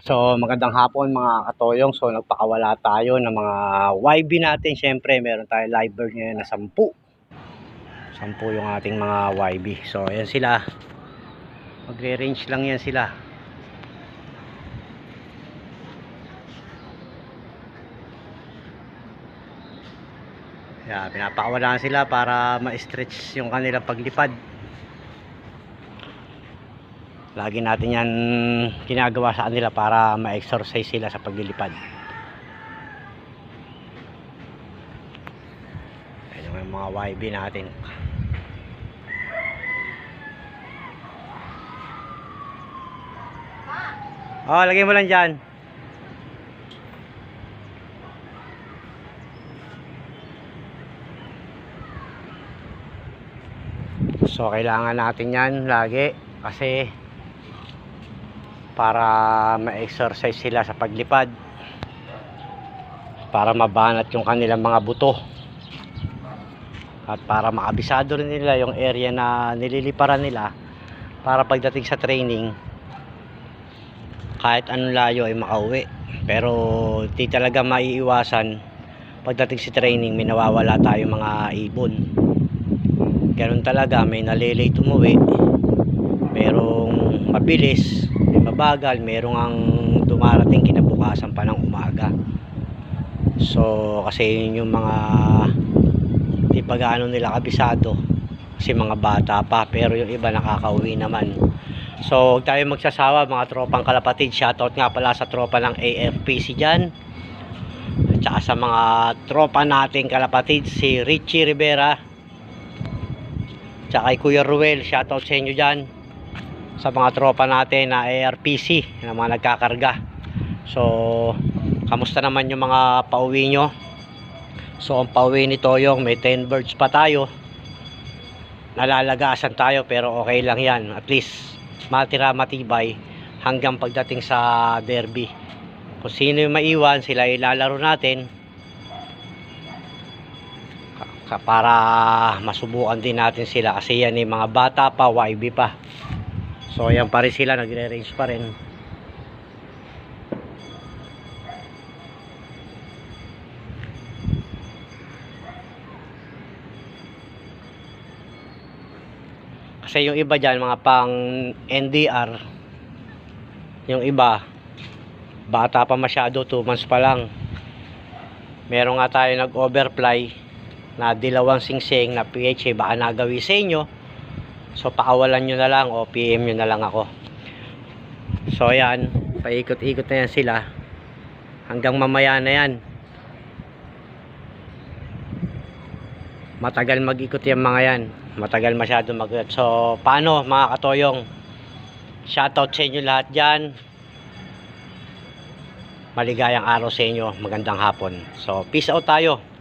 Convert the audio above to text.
So magandang hapon mga katoyong. So nagpakawala tayo ng mga YB natin. Siyempre meron tayo live bird ngayon na 10. 10 yung ating mga YB. So ayan sila. Magre-range lang yan sila. Yeah, pinapakawalaan sila para ma-stretch yung kanilang paglipad. Lagi natin yan ginagawa sa kanila para ma-exercise sila sa paglilipad. Ayan yung mga YB natin. Oh, lagay mo lang dyan. So, kailangan natin yan lagi kasi para ma-exercise sila sa paglipad. Para mabanat yung kanilang mga buto. At para makabisado rin nila yung area na nililiparan nila para pagdating sa training kahit anong layo ay makauwi. Pero di talaga maiiwasan. Pagdating sa training may nawawala tayo mga ibon. Ganun talaga may nalilate umuwi. Merong mabilis may mabagal merong ang dumarating kinabukasan pa ng umaga. So kasi yun yung mga di pa gaano nila kabisado? Kasi mga bata pa pero yung iba nakakauwi naman. So huwag tayo magsasawa mga tropang kalapatid. Shoutout nga pala sa tropa ng AFPC dyan. At saka sa mga tropa nating kalapatid si Richie Rivera. Tsaka kay Kuya Ruel shoutout sa inyo dyan sa mga tropa natin na ARPC na mga nagkakarga. So kamusta naman yung mga pauwi nyo? So ang pauwi ni Toyong may 10 birds pa tayo. Nalalagasan tayo pero okay lang yan. At least matira matibay hanggang pagdating sa derby. Kung sino yung maiwan sila ilalaro natin. Para masubukan din natin sila. Kasi yan yung mga bata pa YB pa so yan pa rin sila nagre-range pa rin. Kasi yung iba dyan mga pang NDR yung iba bata pa masyado 2 months pa lang. Meron nga tayo nag overfly na dilawang singsing na PHA baka nagawi sa inyo so pakawalan nyo na lang o PM nyo na lang ako. So yan paikot-ikot na yan sila. Hanggang mamaya na yan. Matagal mag-ikot yung mga yan. Matagal masyado mag so paano mga katoyong? Shoutout sa inyo lahat dyan. Maligayang araw sa inyo. Magandang hapon. So peace out tayo